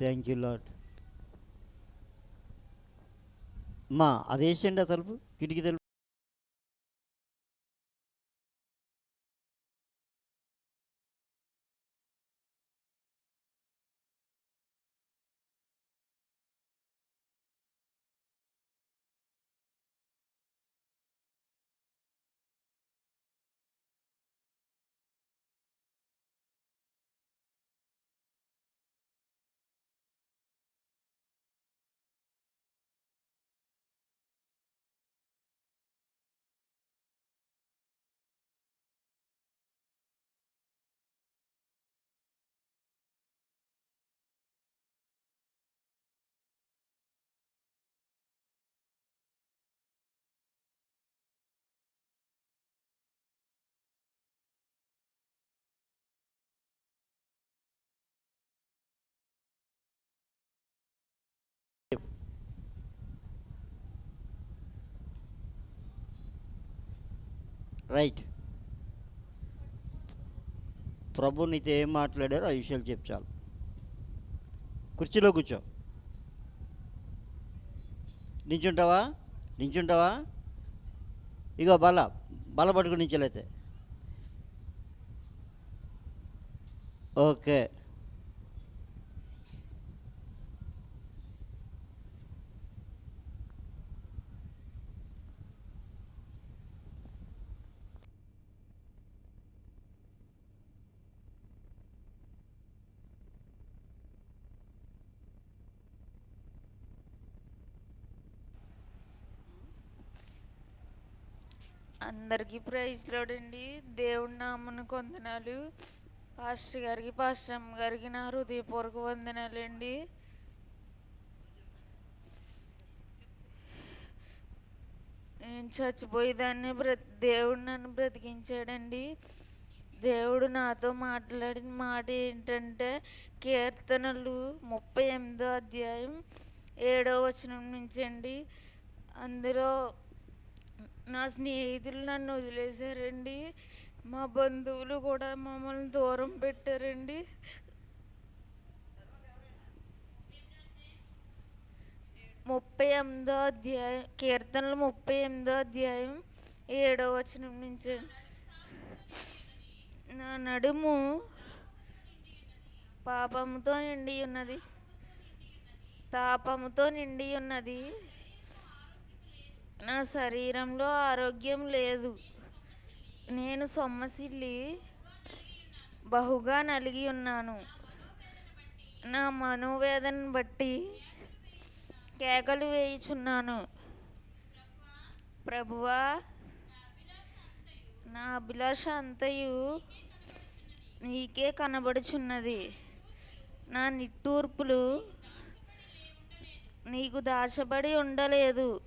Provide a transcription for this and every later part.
Thank you lord మా అదేసండి ఆ తలుపు? కిటికీ తలుపు? రైట్ ప్రభు నీతో ఏం మాట్లాడారో ఆ విషయాలు చెప్పాలి కుర్చీలో కూర్చో. నించుంటావా? నించుంటావా? ఇగో బల బల పట్టుకుని నించోలేతే. ఓకే. అందరికీ ప్రైజ్ లోడండి. దేవుడి నామనకు వందనాలు పాస్టర్ గారికి పాస్టర్ అమ్మ గారికి నా హృదయపూర్వక వందనాలండి. నేను చచ్చిపోయేదాన్ని బ్ర దేవుడు నన్ను బ్రతికించాడండి. దేవుడు నాతో మాట్లాడిన మాట ఏంటంటే కీర్తనలు ముప్పై ఎనిమిదో అధ్యాయం ఏడో వచనం నుంచి అండి అందులో నా స్నేహితులు నన్ను వదిలేశారండి. మా బంధువులు కూడా మమ్మల్ని దూరం పెట్టారండి. ముప్పై ఎనిమిదో అధ్యాయం కీర్తనలు ముప్పై ఎనిమిదో అధ్యాయం ఏడో వచనం నుంచి. నా నడుము పాపముతో నిండి ఉన్నది. తాపముతో నిండి ఉన్నది. నా శరీరంలో ఆరోగ్యం లేదు. నేను సొమ్మసిల్లి బహుగా నలిగి ఉన్నాను. నా మనోవేదన బట్టి కేకలు వేయుచున్నాను. ప్రభువా నా అభిలాష అంతయు నీకే కనబడుచున్నది. నా నిట్టూర్పులు నీకు దాచబడి ఉండలేదు.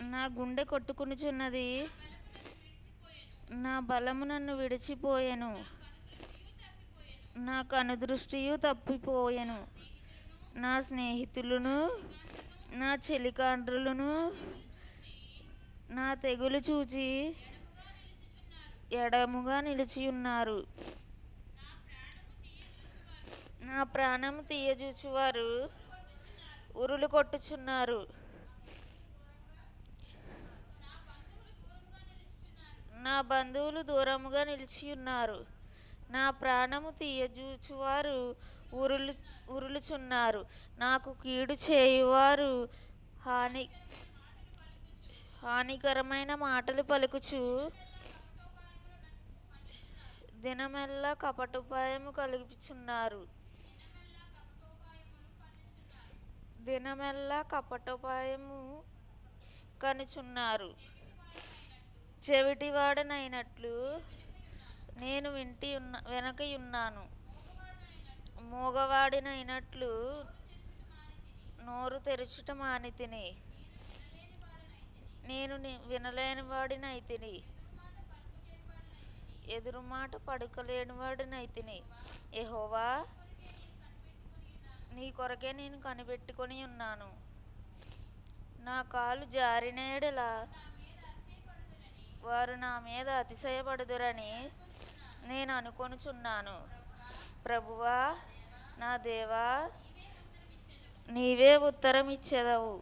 నా గుండె కొట్టుకునిచున్నది. నా బలము నన్ను విడిచిపోయెను. నా కనుదృష్టియు తప్పిపోయెను. నా స్నేహితులను నా చెలికాండ్రులను నా తెగులు చూచి ఎడముగా నిలిచి ఉన్నారు నా ప్రాణము తీయజూచువారు ఉరులు కొట్టుచున్నారు నా బంధువులు దూరముగా నిలిచి ఉన్నారు నా ప్రాణము తీయజూచువారు ఉరులు ఉరులుచున్నారు. నాకు కీడు చేయువారు హాని హానికరమైన మాటలు పలుకుచు. దినమెల్లా కపటోపాయము కలిపిచున్నారు దినమెల్లా కపటోపాయము కనుచున్నారు. చెవిటివాడనైనట్లు నేను వింటి ఉన్న వెనకయున్నాను. మూగవాడినైనట్లు నోరు తెరుచుట మాని తిని నేను వినలేని వాడినైతిని ఎదురు మాట పడుకలేని వాడినైతిని ఎహోవా నీ కొరకే నేను కనిపెట్టుకొని ఉన్నాను నా కాలు జారినేడలా వారు నా మీద అతిశయపడుదురని నేను అనుకొనుచున్నాను. ప్రభువా నా దేవా నీవే ఉత్తరం ఇచ్చేదవు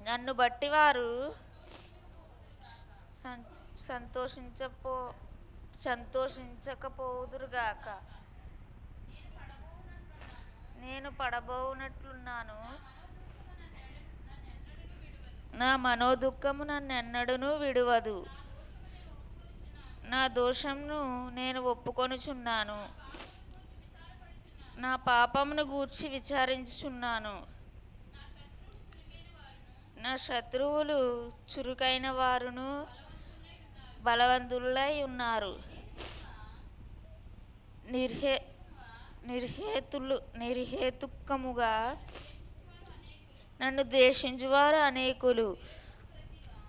నన్ను బట్టి వారు సంతోషించపో సంతోషించకపోదురుగాక. నేను పడబోనట్లున్నాను నా మనోదుఖము నన్ను ఎన్నడూను విడువదు. నా దోషంను నేను ఒప్పుకొనుచున్నాను. నా పాపమును గూర్చి విచారించుచున్నాను. నా శత్రువులు చురుకైన వారును బలవంతులై ఉన్నారు. నిర్హే నిర్హేతులు నిర్హేతుకముగా నన్ను ద్వేషించువారు అనేకులు.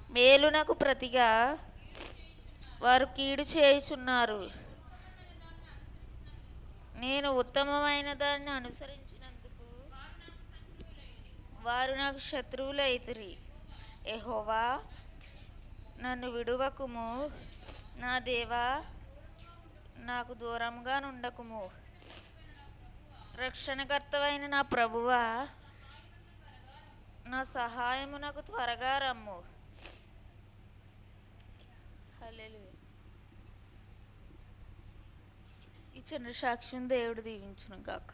మేలునకు ప్రతిగా. వారు కీడు చేయుచున్నారు. నేను ఉత్తమమైన దాన్ని అనుసరించినందుకు వారు నాకు శత్రువులైతిరి. ఎహోవా నన్ను విడువకుము. నా దేవా నాకు దూరంగా నుండకుము. రక్షణకర్తవైన నా ప్రభువా నా సహాయము నాకు త్వరగా రమ్ము. ఈ చిన్న సాక్ష్యం దేవుడు దీవించును గాక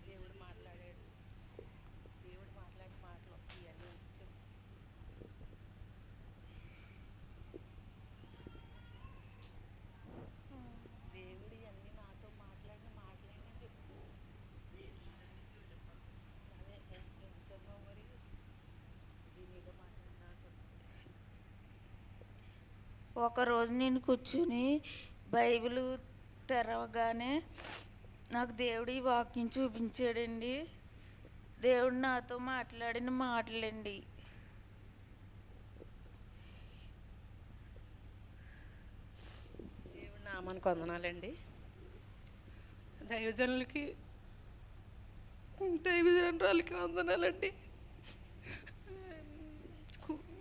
దేవుడు మాట్లాడాడు దేవుడు మాట్లాడి మాటలు ఇవన్నీ చెప్పు దేవుడు ఇవన్నీ నాతో మాట్లాడిన మాటలేనని చెప్పు అదే ఎంతసేపు మరి దీనిగా మాట్లాడినాక ఒకరోజు నేను కూర్చుని బైబిల్ తెరవగానే నాకు దేవుడు ఈ వాక్యం చూపించాడండి. దేవుడు నాతో మాట్లాడిన మాటలండి. దేవుడి నామానికి వందనాలండి. దైవజనులకి దైవజనురాలకి వందనాలండి.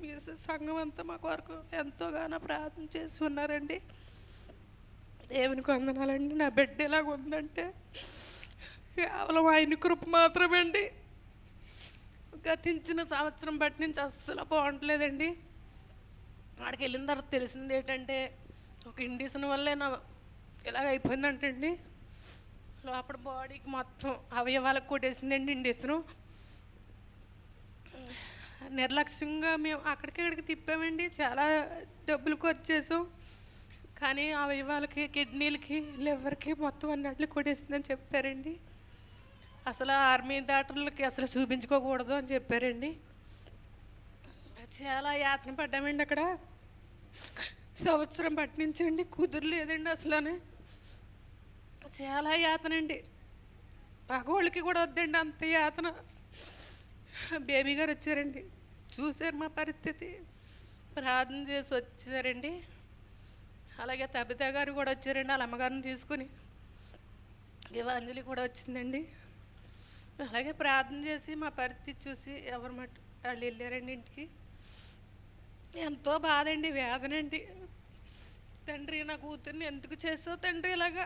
మీరు సంఘం అంతా మా కొరకు ఎంతోగానో ప్రార్థన చేసి ఉన్నారండి. దేవునికి వందనాలండి. నా బిడ్డ ఎలాగ ఉందంటే కేవలం ఆయన కృప మాత్రమే అండి గతించిన సంవత్సరం బట్టి నుంచి అస్సలు బాగుంటలేదండి. ఆడికి వెళ్ళిన తర్వాత తెలిసింది ఏంటంటే ఒక ఇండిషన్ వల్లే నా ఇలాగ అయిపోయిందంటండి. లోపల బాడీకి మొత్తం అవయవాలకు కొట్టేసిందండి ఇండిషను. నిర్లక్ష్యంగా మేము అక్కడికి ఇక్కడికి తిప్పామండి. చాలా డబ్బులు ఖర్చు చేసాం. కానీ అవయవాలకి కిడ్నీలకి లివర్కి మొత్తం అన్నట్లు కొట్టేసిందని చెప్పారండి. అసలు ఆర్మీ డాక్టర్లకి అసలు చూపించుకోకూడదు అని చెప్పారండి. చాలా యాతన పడ్డామండి అక్కడ. సంవత్సరం పట్టించండి నుంచి అండి అసలు చాలా యాతన అండి. పగోళ్ళకి కూడా వద్దండి అంత యాతన. బేబీ గారు వచ్చారండి. చూశారు మా పరిస్థితి. ప్రార్థన చేసి వచ్చారండి అలాగే తబిత గారు కూడా వచ్చారండి వాళ్ళ అమ్మగారిని తీసుకుని. ఇవాంజలి కూడా వచ్చిందండి. అలాగే ప్రార్థన చేసి మా పరిస్థితి చూసి ఎవరు మట్టు వాళ్ళు వెళ్ళారండి ఇంటికి. ఎంతో బాధ అండి వేదన అండి. తండ్రి నా కూతుర్ని ఎందుకు చేసావు తండ్రి ఇలాగా?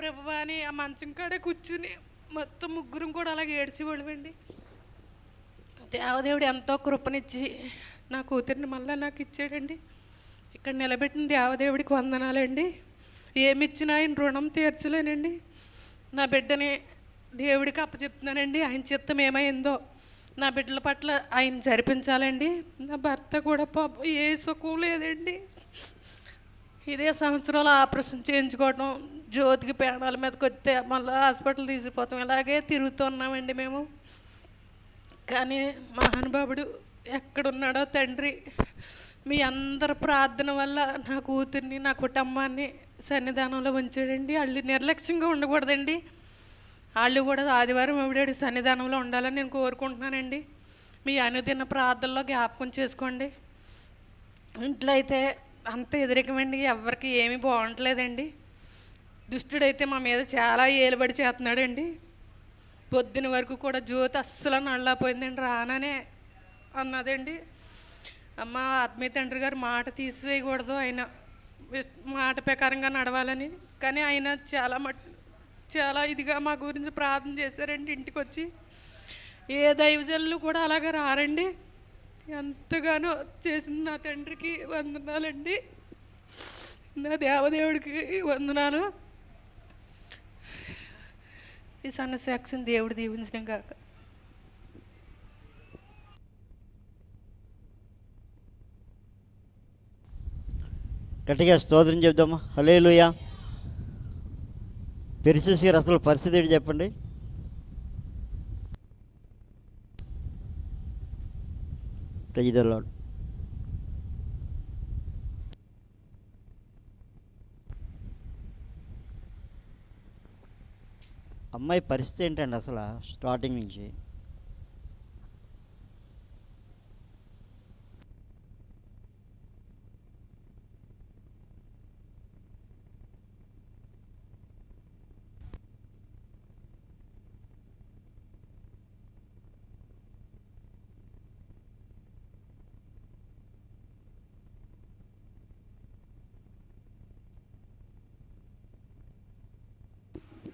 ప్రభువాని ఆ మంచం కాడే కూర్చుని మొత్తం ముగ్గురం కూడా అలాగే ఏడ్చేవాళ్ళమండి. దేవదేవుడు ఎంతో కృపనిచ్చి నా కూతుర్ని మళ్ళీ నాకు ఇచ్చాడండి. ఇక్కడ నిలబెట్టిన దేవదేవుడికి వందనాలండి. ఏమిచ్చినా ఆయన రుణం తీర్చలేనండి. నా బిడ్డని దేవుడికి అప్పచెప్తున్నానండి. ఆయన చిత్తం ఏమైందో నా బిడ్డల పట్ల ఆయన జరిపించాలండి. నా భర్త కూడా పాపం ఏ సుఖం లేదండి. ఇదే సంవత్సరాలు ఆపరేషన్ చేయించుకోవడం జ్యోతికి పేడాల మీదకి వస్తే మళ్ళీ హాస్పిటల్ తీసిపోతాం. ఇలాగే తిరుగుతున్నామండి మేము. కానీ మహానుభావుడు ఎక్కడున్నాడో తండ్రి మీ అందరి ప్రార్థన వల్ల నా కూతుర్ని నా కుటుంబాన్ని సన్నిధానంలో ఉంచాడండి. వాళ్ళు నిర్లక్ష్యంగా ఉండకూడదండి. వాళ్ళు కూడా ఆదివారం ఆవిడ సన్నిధానంలో ఉండాలని నేను కోరుకుంటున్నానండి. మీ అనుదిన ప్రార్థనలో జ్ఞాపకం చేసుకోండి. ఇంట్లో అయితే అంత ఎదురికమండి ఎవరికి ఏమీ బాగుంటలేదండి. దుష్టుడైతే మా మీద చాలా ఏలుబడి చేస్తున్నాడండి. పొద్దున వరకు కూడా జ్యోతి అస్సలు నళ్ళపోయిందండి రాననే అన్నదండి. అమ్మ ఆత్మీయ తండ్రి గారు మాట తీసివేయకూడదు ఆయన. మాట ప్రకారంగా నడవాలని. కానీ ఆయన చాలా మట్ చాలా ఇదిగా మా గురించి ప్రార్థన చేశారండి ఇంటికి వచ్చి ఏ దైవజనులు కూడా అలాగా రారండి. ఎంతగానో చేసింది నా తండ్రికి వందనాలండి. నా దేవదేవుడికి వందనాలు. ఈ సన్న సాక్ష్యం దేవుడు దీవించడం కాక గట్టిగా స్తోత్రం చెప్దామా? హలేలుయా పెరిసేసి గారు అసలు పరిస్థితి ఏంటి చెప్పండి? ప్రజలలో అమ్మాయి పరిస్థితి ఏంటండి అసలు స్టార్టింగ్ నుంచి?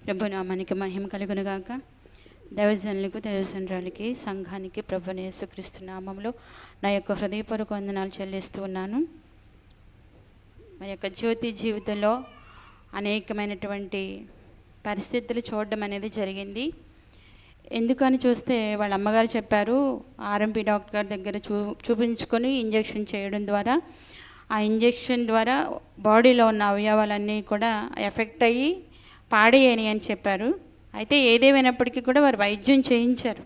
ప్రభు నామానికి మహిమ కలుగునుగాక. దైవజనులకు దైవజనరాలకి సంఘానికి ప్రభు యేసుక్రీస్తు నామంలో నా యొక్క హృదయపూర్వక వందనాలు చెల్లిస్తూ ఉన్నాను. మన యొక్క జ్యోతి జీవితంలో అనేకమైనటువంటి పరిస్థితులు చూడడం అనేది జరిగింది. ఎందుకని చూస్తే వాళ్ళ అమ్మగారు చెప్పారు ఆర్ఎంపీ డాక్టర్ గారి దగ్గర చూ చూపించుకొని ఇంజెక్షన్ చేయడం ద్వారా ఆ ఇంజెక్షన్ ద్వారా బాడీలో ఉన్న అవయవాలన్నీ కూడా ఎఫెక్ట్ అయ్యి పాడేయని అని చెప్పారు. అయితే ఏదేమైనప్పటికీ కూడా వారు వైద్యం చేయించారు.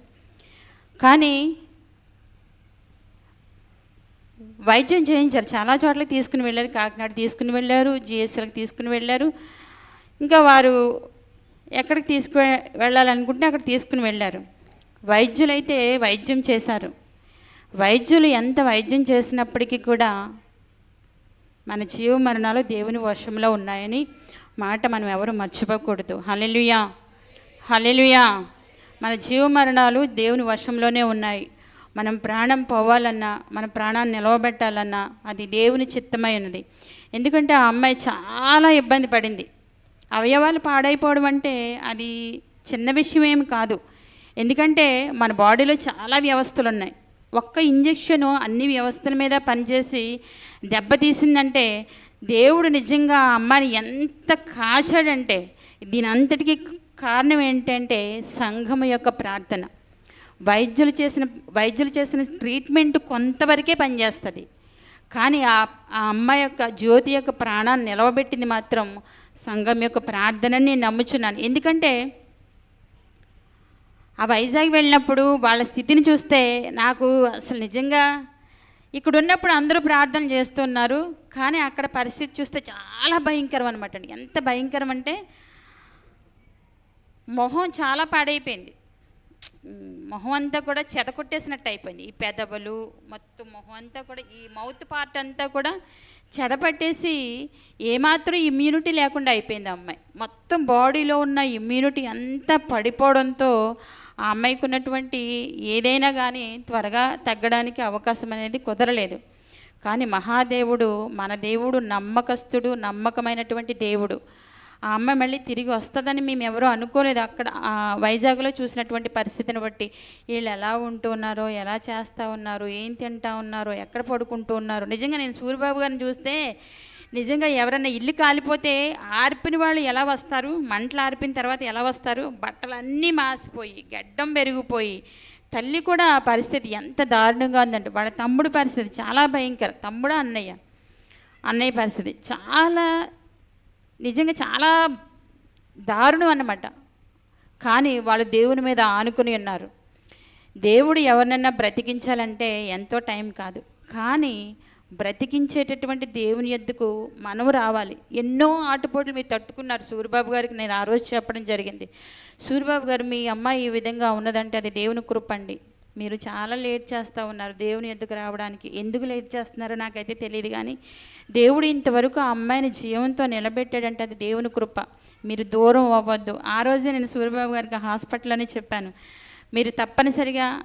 కానీ వైద్యం చేయించారు. చాలా చోట్ల తీసుకుని వెళ్ళారు. కాకినాడ తీసుకుని వెళ్ళారు. జిఎస్ఎల్కి తీసుకుని వెళ్ళారు. ఇంకా వారు ఎక్కడికి తీసుకు వెళ్ళాలనుకుంటే అక్కడ తీసుకుని వెళ్ళారు. వైద్యులైతే వైద్యం చేశారు. వైద్యులు ఎంత వైద్యం చేసినప్పటికీ కూడా మన జీవ మరణాలు దేవుని వశంలో ఉన్నాయని మాట మనం ఎవరు మర్చిపోకూడదు. హలెలుయా హలెలుయా మన జీవ మరణాలు దేవుని వశంలోనే ఉన్నాయి. మనం ప్రాణం పోవాలన్నా మన ప్రాణాన్ని నిలవబెట్టాలన్నా అది దేవుని చిత్తమై ఉన్నది. ఎందుకంటే ఆ అమ్మాయి చాలా ఇబ్బంది పడింది. అవయవాలు పాడైపోవడం అంటే అది చిన్న విషయం ఏమి కాదు. ఎందుకంటే మన బాడీలో చాలా వ్యవస్థలు ఉన్నాయి ఒక్క ఇంజెక్షను అన్ని వ్యవస్థల మీద పనిచేసి దెబ్బతీసిందంటే దేవుడు నిజంగా ఆ అమ్మాయిని ఎంత కాచాడంటే దీని అంతటికీ కారణం ఏంటంటే సంఘం యొక్క ప్రార్థన. వైద్యులు చేసిన వైద్యులు చేసిన ట్రీట్మెంట్ కొంతవరకే పనిచేస్తుంది. కానీ ఆ ఆ అమ్మాయి యొక్క జ్యోతి యొక్క ప్రాణాన్ని నిలవబెట్టింది మాత్రం సంఘం యొక్క ప్రార్థనని నేను నమ్ముచున్నాను. ఎందుకంటే ఆ వైజాగ్ వెళ్ళినప్పుడు వాళ్ళ స్థితిని చూస్తే నాకు అసలు నిజంగా ఇక్కడ ఉన్నప్పుడు అందరూ ప్రార్థన చేస్తున్నారు కానీ అక్కడ పరిస్థితి చూస్తే చాలా భయంకరం అనమాట అండి. ఎంత భయంకరం అంటే మొహం చాలా పాడైపోయింది. మొహం అంతా కూడా చెదకొట్టేసినట్టు అయిపోయింది. ఈ పెదవులు మొత్తం మొహం అంతా కూడా ఈ మౌత్ పార్ట్ అంతా కూడా చెదపట్టేసి ఏమాత్రం ఇమ్యూనిటీ లేకుండా అయిపోయింది అమ్మాయి. మొత్తం బాడీలో ఉన్న ఇమ్యూనిటీ అంతా పడిపోవడంతో ఆ అమ్మాయికి ఉన్నటువంటి ఏదైనా కానీ త్వరగా తగ్గడానికి అవకాశం అనేది కుదరలేదు. కానీ మహాదేవుడు మన దేవుడు నమ్మకస్తుడు నమ్మకమైనటువంటి దేవుడు. ఆ అమ్మాయి మళ్ళీ తిరిగి వస్తుందని మేము ఎవరూ అనుకోలేదు. అక్కడ వైజాగ్లో చూసినటువంటి పరిస్థితిని బట్టి వీళ్ళు ఎలా ఉంటూ ఉన్నారో ఎలా చేస్తూ ఉన్నారు ఏం తింటా ఉన్నారో ఎక్కడ పడుకుంటూ ఉన్నారు. నిజంగా నేను సూర్యబాబు గారిని చూస్తే నిజంగా ఎవరైనా ఇల్లు కాలిపోతే ఆర్పిన వాళ్ళు ఎలా వస్తారు? మంటలు ఆర్పిన తర్వాత ఎలా వస్తారు? బట్టలన్నీ మాసిపోయి గడ్డం పెరిగిపోయి. తల్లి కూడా ఆ పరిస్థితి ఎంత దారుణంగా ఉందంటే వాళ్ళ తమ్ముడు పరిస్థితి చాలా భయంకర. తమ్ముడు అన్నయ్య? అన్నయ్య పరిస్థితి చాలా నిజంగా చాలా దారుణం అన్నమాట. కానీ వాళ్ళు దేవుని మీద ఆనుకుని ఉన్నారు. దేవుడు ఎవరినన్నా బ్రతికించాలంటే ఎంతో టైం కాదు. కానీ బ్రతికించేటటువంటి దేవుని ఎద్దుకు మనం రావాలి. ఎన్నో ఆటపోట్లు మీరు తట్టుకున్నారు. సూర్యబాబు గారికి నేను ఆ రోజు చెప్పడం జరిగింది. సూర్యబాబు గారు మీ అమ్మాయి ఈ విధంగా ఉన్నదంటే అది దేవుని కృప అండి. మీరు చాలా లేట్ చేస్తూ ఉన్నారు దేవుని ఎద్దుకు రావడానికి. ఎందుకు లేట్ చేస్తున్నారో నాకైతే తెలియదు కానీ దేవుడు ఇంతవరకు ఆ అమ్మాయిని జీవంతో నిలబెట్టాడంటే అది దేవుని కృప. మీరు దూరం అవ్వద్దు. ఆ రోజే నేను సూర్యబాబు గారికి హాస్పిటల్లోనే చెప్పాను. మీరు తప్పనిసరిగా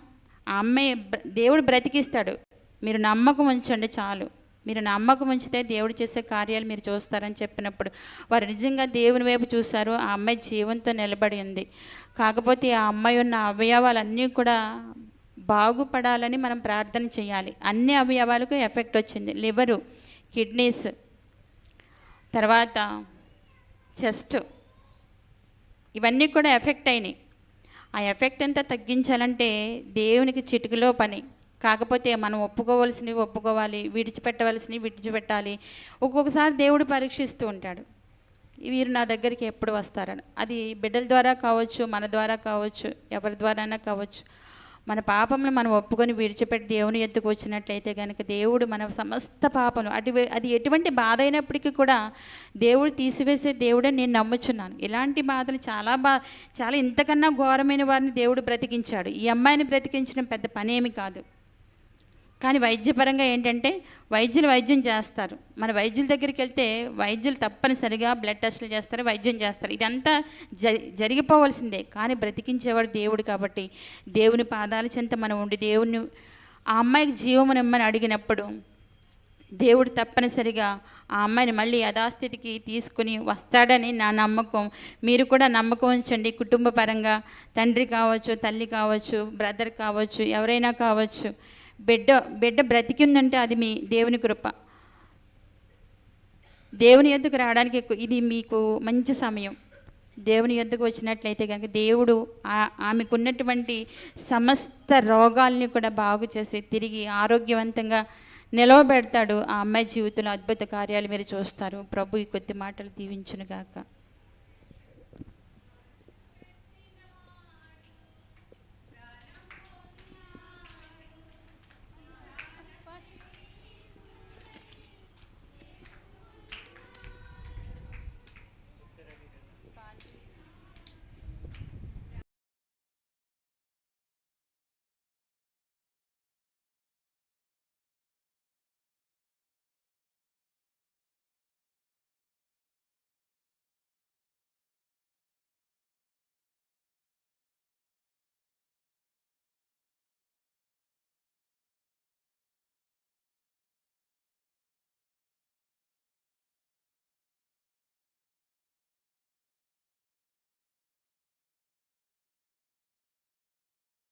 ఆ అమ్మాయి దేవుడు బ్రతికిస్తాడు. మీరు నమ్మకం ఉంచండి చాలు. మీరు నమ్మకం ఉంచితే దేవుడు చేసే కార్యాలు మీరు చూస్తారని చెప్పినప్పుడు వారు నిజంగా దేవుని వైపు చూశారు ఆ అమ్మాయి జీవంతో నిలబడి ఉంది. కాకపోతే ఆ అమ్మాయి ఉన్న అవయవాలన్నీ కూడా బాగుపడాలని మనం ప్రార్థన చేయాలి. అన్ని అవయవాలకు ఎఫెక్ట్ వచ్చింది. లివరు కిడ్నీస్ తర్వాత చెస్ట్ ఇవన్నీ కూడా ఎఫెక్ట్ అయినాయి. ఆ ఎఫెక్ట్ అంతా తగ్గించాలంటే దేవునికి చిటికలో పని. కాకపోతే మనం ఒప్పుకోవలసినవి ఒప్పుకోవాలి విడిచిపెట్టవలసినవి విడిచిపెట్టాలి. ఒక్కొక్కసారి దేవుడు పరీక్షిస్తూ ఉంటాడు. వీరు నా దగ్గరికి ఎప్పుడు వస్తారని. అది బిడ్డల ద్వారా కావచ్చు మన ద్వారా కావచ్చు ఎవరి ద్వారానా కావచ్చు. మన పాపంలో మనం ఒప్పుకొని విడిచిపెట్టి దేవుని ఎత్తుకు వచ్చినట్లయితే కనుక దేవుడు మన సమస్త పాపలు అటు అది ఎటువంటి బాధ అయినప్పటికీ కూడా దేవుడు తీసివేసే దేవుడే నేను నమ్ముచున్నాను. ఇలాంటి బాధలు చాలా బా చాలా ఇంతకన్నా ఘోరమైన వారిని దేవుడు బ్రతికించాడు. ఈ అమ్మాయిని బ్రతికించడం పెద్ద పనేమి కాదు. కానీ వైద్యపరంగా ఏంటంటే వైద్యులు వైద్యం చేస్తారు. మన వైద్యుల దగ్గరికి వెళ్తే వైద్యులు తప్పనిసరిగా బ్లడ్ టెస్టులు చేస్తారు వైద్యం చేస్తారు. ఇదంతా జరి జరిగిపోవలసిందే. కానీ బ్రతికించేవాడు దేవుడు కాబట్టి దేవుని పాదాల చెంత మనం ఉండి దేవుని ఆ అమ్మాయికి జీవమునిమ్మని అడిగినప్పుడు దేవుడు తప్పనిసరిగా ఆ అమ్మాయిని మళ్ళీ యథాస్థితికి తీసుకుని వస్తాడని నా నమ్మకం. మీరు కూడా నమ్మకం ఉంచండి. కుటుంబ పరంగా తండ్రి కావచ్చు తల్లి కావచ్చు బ్రదర్ కావచ్చు ఎవరైనా కావచ్చు. బిడ్డ బిడ్డ బ్రతికిందంటే అది మీ దేవుని కృప. దేవుని ఎద్దుకు రావడానికి ఇది మీకు మంచి సమయం. దేవుని ఎద్దుకు వచ్చినట్లయితే కనుక దేవుడు ఆమెకున్నటువంటి సమస్త రోగాల్ని కూడా బాగు చేసి తిరిగి ఆరోగ్యవంతంగా నిలవబెడతాడు. ఆ అమ్మాయి జీవితంలో అద్భుత కార్యాలు మీరు చూస్తారు. ప్రభు ఈ కొద్ది మాటలు దీవించునుగాక.